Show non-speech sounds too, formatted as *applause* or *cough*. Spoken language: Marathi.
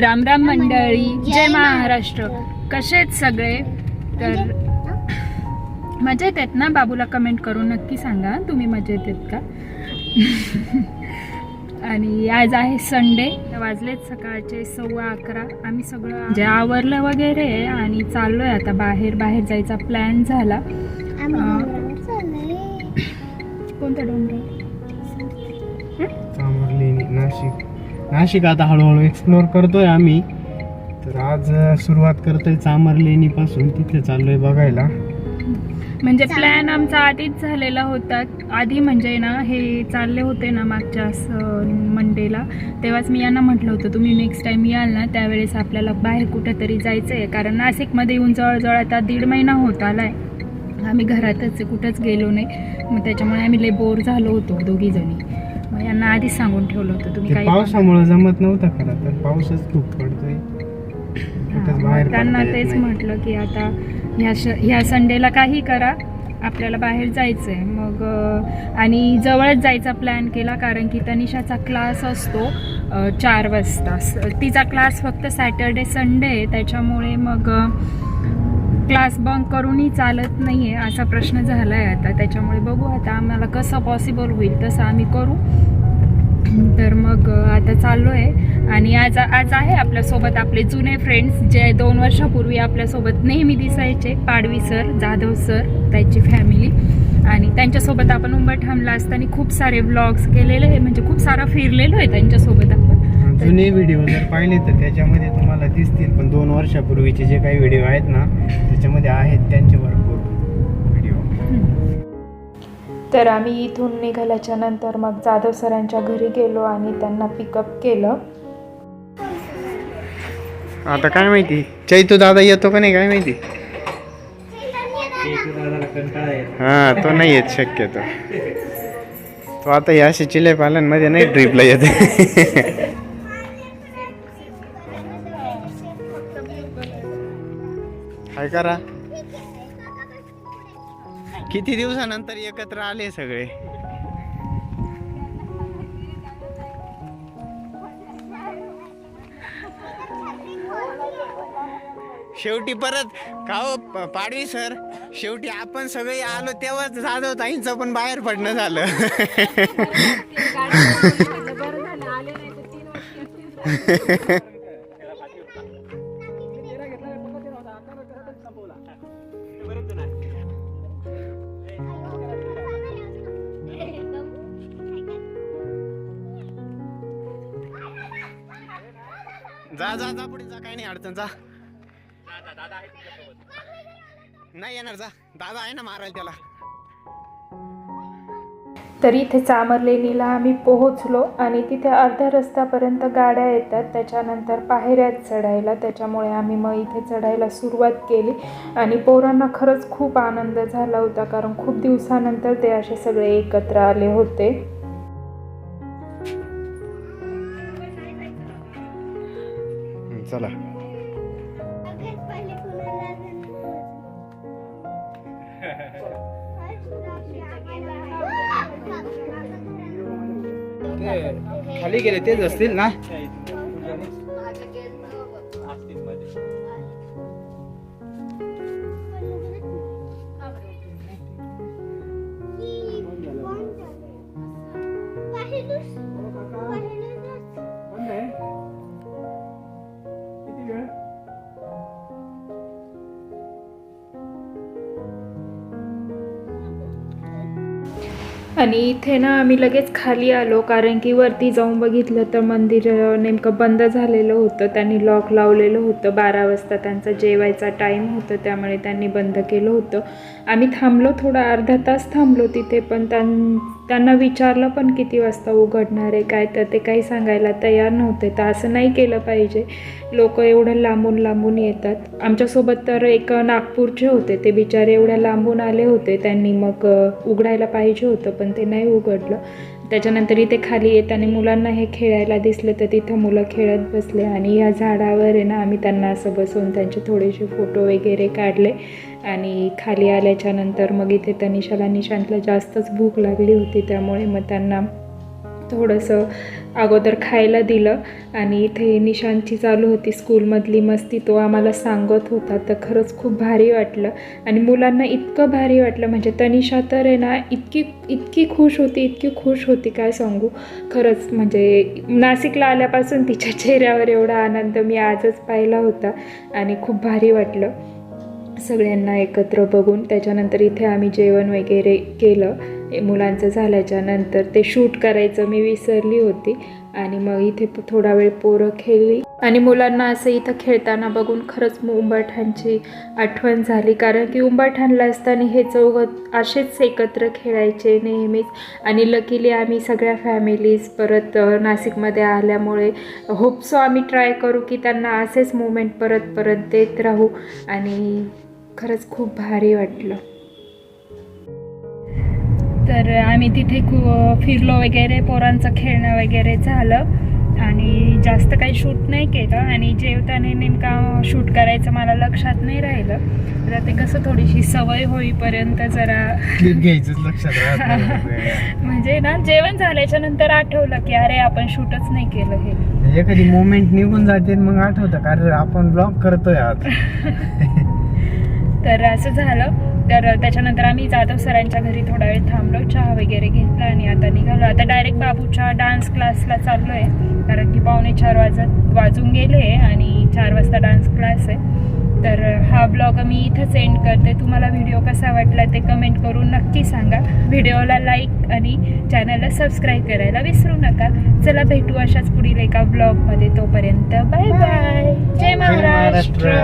राम राम मंडळी. जय महाराष्ट्र. कसे आहेत सगळे? तर मजेत आहेत ना? बाबूला कमेंट करून नक्की सांगा. तुम्ही मजेत आहेत का? *laughs* आणि आज आहे संडे वाजलेत सकाळचे सव्वा अकरा. आम्ही सगळं म्हणजे आवरलं वगैरे आहे आणि चाललोय आता. बाहेर बाहेर जायचा प्लॅन झाला. कोणता डोंगर? नाशिक. नाशिक आता हळूहळू एक्सप्लोर करतोय आम्ही. तर आज सुरुवात करतोय चांबर्लेनी पासून तिथे चाललोय बघायला. म्हणजे प्लॅन आमचा आधीच झालेला होता. आधी म्हणजे ना हे चालले होते ना मागच्या मंडेला तेव्हाच मी यांना म्हटलं होतं तुम्ही नेक्स्ट टाइम याल ना त्यावेळेस आपल्याला बाहेर कुठेतरी जायचं आहे कारण नाशिकमध्ये येऊन जवळजवळ आता दीड महिना होत आलाय. आम्ही घरातच कुठंच गेलो नाही. मग त्याच्यामुळे आम्ही लय बोर झालो होतो दोघी जणी मग यांना आधीच सांगून ठेवलं होतं. तुम्ही ते काही पावसामुळे जमत नव्हतं खरं तर. पाऊसच खूप पडतोय. कुठंच हां, बाहेर मग त्यांना पडता येत तेच नाही. म्हटलं की आता ह्या श ह्या संडेला काही करा. आपल्याला बाहेर जायचं आहे मग अं, आणि जवळच जायचा प्लॅन केला कारण की तनिषाचा क्लास असतो अं, चार वाजता. स- तिचा क्लास फक्त सॅटर्डे संडे आहे. त्याच्यामुळे मग क्लास बंक करूनही चालत नाही आहे असा प्रश्न झाला आहे आता. त्याच्यामुळे बघू आता आम्हाला कसं पॉसिबल होईल तसं आम्ही करू. तर मग आता चाललो आहे आणि आज आज आहे आपल्यासोबत आपले जुने फ्रेंड्स जे दोन वर्षापूर्वी आपल्यासोबत नेहमी दिसायचे. पाडवी सर जाधव सर त्याची फॅमिली आणि त्यांच्यासोबत आपण उंबरठामला असताना खूप सारे ब्लॉग्स केलेले आहे. म्हणजे खूप सारं फिरलेलो आहे त्यांच्यासोबत. जुने व्हिडिओ जर पाहिले तर त्याच्यामध्ये तुम्हाला दिसतील. पण दोन वर्षापूर्वीचे जे काही व्हिडिओ आहेत ना त्याच्यामध्ये आहेत त्यांचे भरपूर व्हिडिओ तर आम्ही इथून निघाल्याच्या नंतर मग जाधव सरांच्या घरी गेलो आणि त्यांना पिकअप केलं. आता काय माहिती? चैतू दादा येतो का नाही काय माहिती? हा तो नाही येत शक्यतो. तो आता या असे चिले पाल्यांमध्ये नाही ट्रिपला येत. *laughs* काय करा. किती दिवसानंतर एकत्र आले सगळे? शेवटी परत का हो, पाडवी सर? शेवटी आपण सगळे आलो तेव्हाच जाधव ताईंचं पण बाहेर पडणं झालं. जा जा जा पुढे जा काही नाही अडचण जा. नाही येणार जा. दादा आहे ना मारायला त्याला. तर इथे चामरलेणीला आम्ही पोहोचलो आणि तिथे अर्ध्या रस्त्यापर्यंत गाड्या येतात. त्याच्यानंतर पायऱ्यात चढायला त्याच्यामुळे आम्ही मग इथे चढायला सुरुवात केली आणि पोरांना खरंच खूप आनंद झाला होता कारण खूप दिवसानंतर ते असे सगळे एकत्र आले होते. चला. खाली गेले तेच असतील ना? आणि इथे ना आम्ही लगेच खाली आलो कारण की वरती जाऊन बघितलं तर मंदिर नेमकं बंद झालेलं होतं. त्यांनी लॉक लावलेलं होतं. बारा वाजता त्यांचा जेवायचा टाईम होतं त्यामुळे त्यांनी बंद केलं होतं. आम्ही थांबलो थोडा अर्धा तास थांबलो तिथे पण त्यां त्यांना विचारलं पण किती वाजता उघडणार आहे काय तर ते काही सांगायला तयार नव्हते. तर असं नाही केलं पाहिजे. लोक एवढं लांबून लांबून येतात. आमच्यासोबत तर एक नागपूरचे होते. ते बिचारे एवढ्या लांबून आले होते. त्यांनी मग उघडायला पाहिजे होतं पण ते नाही उघडलं. त्याच्यानंतर इथे खाली येताना मुलांना हे खेळायला दिसलं तर तिथं मुलं खेळत बसले आणि या झाडावर आहे ना आम्ही त्यांना असं बसवून त्यांचे थोडेसे फोटो वगैरे काढले. आणि खाली आल्याच्यानंतर मग इथे तनिषाला निशांतला जास्तच भूक लागली होती त्यामुळे मग त्यांना थोडंसं अगोदर खायला दिलं आणि इथे निशांची चालू होती स्कूलमधली मस्ती तो आम्हाला सांगत होता. तर खरंच खूप भारी वाटलं आणि मुलांना इतकं भारी वाटलं. म्हणजे तनिषा तर आहे ना इतकी इतकी खुश होती इतकी खुश होती काय सांगू. खरंच म्हणजे नाशिकला आल्यापासून तिच्या चेहऱ्यावर एवढा आनंद मी आजच पाहिला होता आणि खूप भारी वाटलं. सगळ्यांना एकत्र बघून त्याच्यानंतर इथे आम्ही जेवण वगैरे केलं. मुलांचं झाल्याच्यानंतर ते शूट करायचं मी विसरली होती. आणि मग इथे थोडा वेळ पोरं खेळली. आणि मुलांना असं इथं खेळताना बघून खरंच मग आठवण झाली. कारण की उंबरठ्यांना असताना हे चौघं असेच एकत्र खेळायचे नेहमीच. आणि लकीली आम्ही सगळ्या फॅमिलीज परत नाशिकमध्ये आल्यामुळे होपसो आम्ही ट्राय करू की त्यांना असेच मुवमेंट परत परत देत राहू. आणि खरंच खूप भारी वाटलं. तर आम्ही तिथे खूप फिरलो वगैरे पोरांचं खेळणं वगैरे झालं. आणि जास्त काही शूट नाही केलं. आणि जेवताना नेमका शूट करायचं मला लक्षात नाही राहिलं. तर ते कसं थोडीशी सवय होईपर्यंत जरा क्लिप घ्यायचंच लक्षात. *laughs* म्हणजे ना जेवण झाल्याच्यानंतर आठवलं की अरे आपण शूटच नाही केलं हे. एखादी मोमेंट निघून जाते आणि मग आठवतं का अरे आपण ब्लॉग करतोय आज. *laughs* तर असं झालं. तर त्याच्यानंतर आम्ही जाधव सरांच्या घरी थोडा वेळ थांबलो चहा वगैरे घेतला आणि आता निघालो. आता डायरेक्ट बाबूच्या डान्स क्लासला चाललो आहे कारण की पावणे चार वाजत वाजून गेले आणि चार वाजता डान्स क्लास आहे. तर हा ब्लॉग मी इथंच एंड करते. तुम्हाला व्हिडिओ कसा वाटला ते कमेंट करून नक्की सांगा. व्हिडिओला लाईक आणि चॅनलला सबस्क्राईब करायला विसरू नका. चला भेटू अशाच पुढील एका ब्लॉगमध्ये तोपर्यंत बाय बाय जय महाराष्ट्र.